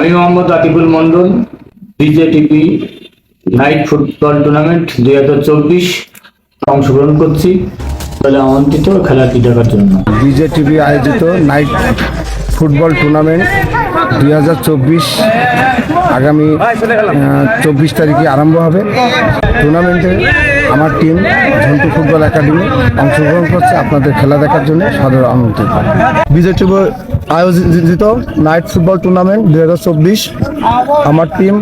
আমি Mohammad Atikul Mondal BJTP night football tournament দুই হাজার চব্বিশ অংশগ্রহণ করছি। তাহলে আমন্ত্রিত খেলাটি দেখার জন্য? বিজেটিভি আয়োজিত নাইট ফুটবল টুর্নামেন্ট দুই হাজার চব্বিশ আগামী চব্বিশ তারিখে আরম্ভ হবে। টুর্নামেন্টে আমার টিম ঝন্টু ফুটবল একাডেমি অংশগ্রহণ করছে আপনাদের খেলা দেখার জন্য সাদর আমন্ত্রিত। বিজেটিভি আয়োজিত নাইট ফুটবল টুর্নামেন্ট দুই হাজার চব্বিশ আমার টিম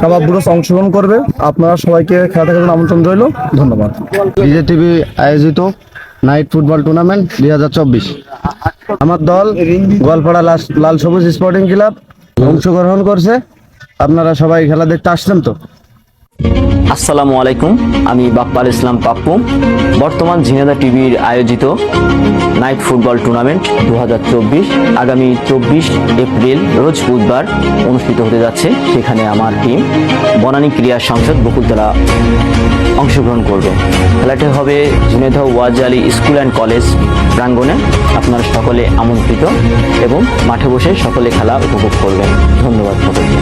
কাবাব বুড়োস অংশগ্রহণ করবে। আপনারা সবাইকে খেলা দেখার জন্য আমন্ত্রণ রইল। ধন্যবাদ। বিজয় টিভি আয়োজিত নাইট ফুটবল টুর্নামেন্ট দুই হাজার চব্বিশ। আমার দল গোয়ালপাড়া লাল সবুজ স্পোর্টিং ক্লাব অংশগ্রহণ করছে। আপনারা সবাই খেলা দেখতে আসছেন তো? আসসালামু আলাইকুম, আমি বাপ্পাল ইসলাম পাপ্পু। বর্তমান ঝিনাদা টিভির আয়োজিত নাইট ফুটবল টুর্নামেন্ট দু হাজার চব্বিশ, আগামী চব্বিশ এপ্রিল, রোজ বুধবার অনুষ্ঠিত হতে যাচ্ছে। সেখানে আমার টিম বনানী ক্রীড়া সংসদ বকুলতলা অংশগ্রহণ করবে। খেলাটি হবে Jhenaidah Waz Ali school and college প্রাঙ্গণে। আপনারা সকলে আমন্ত্রিত এবং মাঠে বসে সকলে খেলা উপভোগ করবেন। ধন্যবাদ সকলকে